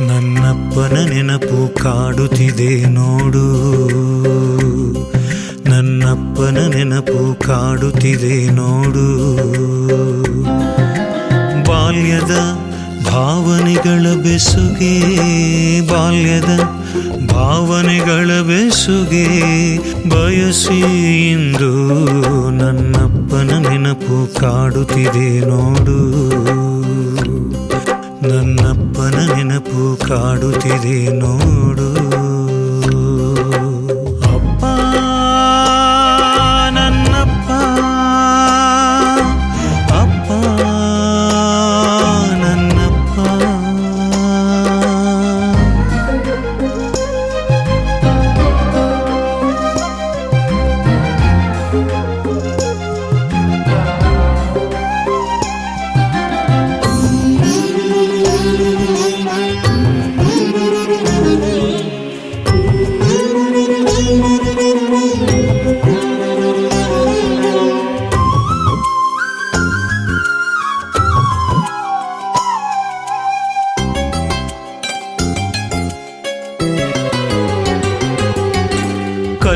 ನನ್ನಪ್ಪನ ನೆನಪು ಕಾಡುತ್ತಿದೆ ನೋಡು. ನನ್ನಪ್ಪನ ನೆನಪು ಕಾಡುತ್ತಿದೆ ನೋಡು. ಬಾಲ್ಯದ ಭಾವನೆಗಳ ಬೆಸುಗೆ, ಬಾಲ್ಯದ ಭಾವನೆಗಳ ಬೆಸುಗೆ ಬಯಸಿ ಇಂದು ನನ್ನಪ್ಪನ ನೆನಪು ಕಾಡುತ್ತಿದೆ ನೋಡು. ನನ್ನಪ್ಪನ ನೆನಪು ಕಾಡುತ್ತಿದೆ ನೋಡು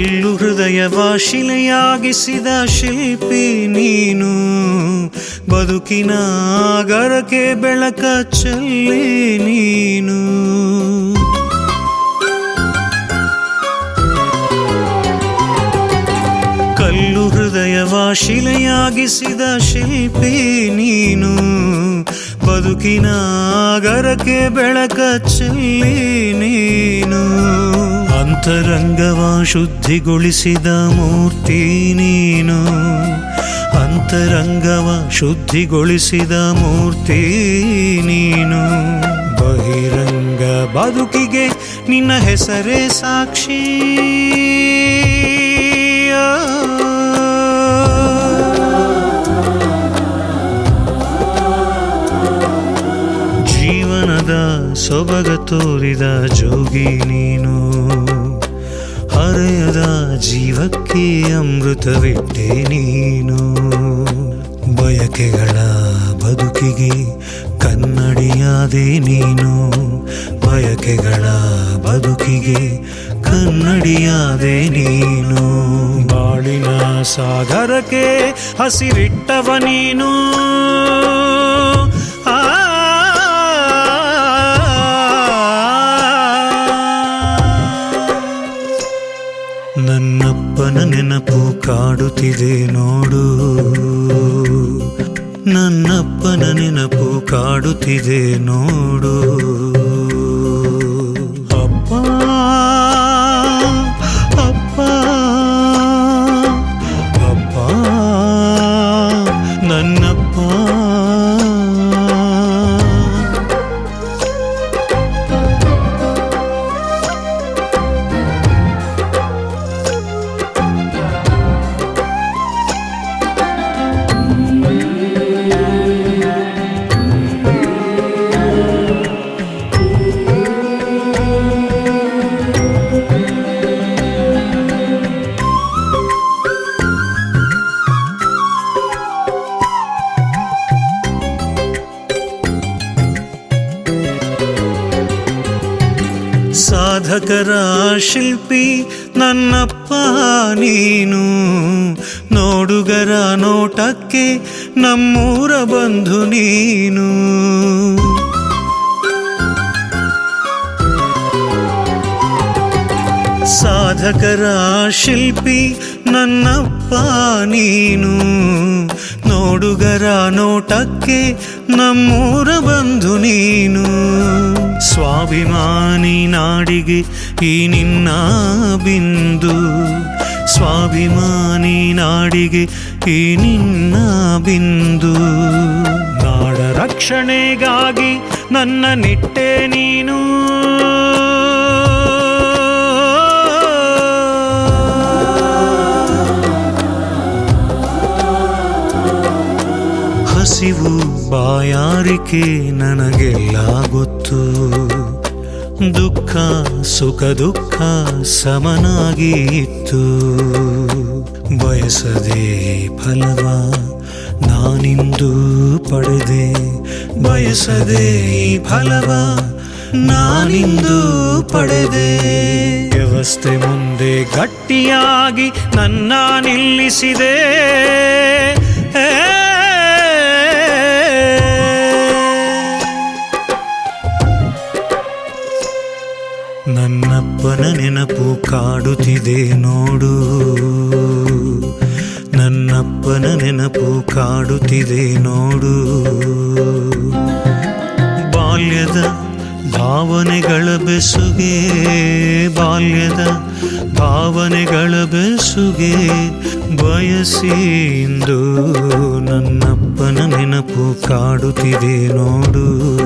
ಕಲ್ಲು ಹೃದಯ ಶಿಲೆಯಾಗಿಸಿದ ಶಿಲ್ಪಿ ನೀನು. ಬದುಕಿನ ಗರಕೆ ಬೆಳಕ ಚೆಲ್ಲಿ ನೀನು. ಕಲ್ಲು ಹೃದಯ ಶಿಲೆಯಾಗಿಸಿದ ಶಿಲ್ಪಿ ನೀನು. ಬದುಕಿನ ಗರಕೆ ಬೆಳಕ ನೀನು. ಅಂತರಂಗವ ಶುದ್ಧಿಗೊಳಿಸಿದ ಮೂರ್ತಿ ನೀನು. ಅಂತರಂಗವ ಶುದ್ಧಿಗೊಳಿಸಿದ ಮೂರ್ತಿ ನೀನು. ಬಹಿರಂಗ ಬದುಕಿಗೆ ನಿನ್ನ ಹೆಸರೇ ಸಾಕ್ಷಿ. ಸೊಬಗ ತೋರಿದ ಜೋಗಿ ನೀನು. ಹರೆಯದ ಜೀವಕ್ಕೆ ಅಮೃತವಿಟ್ಟೆ ನೀನು. ಬಯಕೆಗಳ ಬದುಕಿಗೆ ಕನ್ನಡಿಯಾದೆ ನೀನು. ಬಯಕೆಗಳ ಬದುಕಿಗೆ ಕನ್ನಡಿಯಾದೆ ನೀನು. ಬಾಳಿನ ಸಾಗರಕ್ಕೆ ಹಸಿರಿಟ್ಟವ ನೀನು. ಕಾಡುತ್ತಿದೆ ನೋಡು. ನನ್ನಪ್ಪನ ನೆನಪು ಕಾಡುತ್ತಿದೆ ನೋಡು. ಅಪ್ಪ ಅಪ್ಪ ಅಪ್ಪ ನನ್ನಪ್ಪ ಸಾಧಕರ ಶಿಲ್ಪಿ ನನ್ನಪ್ಪ ನೀನು. ನೋಡುಗರ ನೋಟಕ್ಕೆ ನಮ್ಮೂರ ಬಂಧು ನೀನು. ಸಾಧಕರ ಶಿಲ್ಪಿ ನನ್ನಪ್ಪ ನೀನು. ನೋಡುಗರ ನೋಟಕ್ಕೆ ನಮ್ಮೂರ ಬಂಧು ನೀನು. ಸ್ವಾಭಿಮಾನಿ ನಾಡಿಗೆ ಈ ನಿನ್ನ ಬಿಂದು. ಸ್ವಾಭಿಮಾನಿ ನಾಡಿಗೆ ಈ ನಿನ್ನ ಬಿಂದು. ನಾಡ ರಕ್ಷಣೆಗಾಗಿ ನನ್ನ ನಿಟ್ಟೆ ನೀನು. ಹಸಿವು ಬಾಯಾರಿಕೆ ನನಗೆಲ್ಲ ಗೊತ್ತು. ದುಃಖ, ಸುಖ, ದುಃಖ ಸಮನಾಗಿ ಇತ್ತು. ಬಯಸದೆ ಫಲವ ನಾನಿಂದು ಪಡೆದೆ. ಬಯಸದೆ ಫಲವ ನಾನಿಂದು ಪಡೆದೆ. ವ್ಯವಸ್ಥೆ ಮುಂದೆ ಗಟ್ಟಿಯಾಗಿ ನನ್ನ ನಿಲ್ಲಿಸಿದೆ. ನನ್ನಪ್ಪನ ನೆನಪು ಕಾಡುತ್ತಿದೆ ನೋಡು. ನನ್ನಪ್ಪನ ನೆನಪು ಕಾಡುತ್ತಿದೆ ನೋಡು. ಬಾಲ್ಯದ ಭಾವನೆಗಳ ಬೆಸುಗೆ, ಬಾಲ್ಯದ ಭಾವನೆಗಳ ಬೆಸುಗೆ, ಬಯಸಿಂದು ನನ್ನಪ್ಪನ ನೆನಪು ಕಾಡುತ್ತಿದೆ ನೋಡು.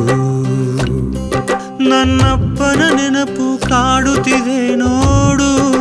ನನ್ನಪ್ಪನ ನೆನಪು ಕಾಡುತ್ತಿದೆ ನೋಡು.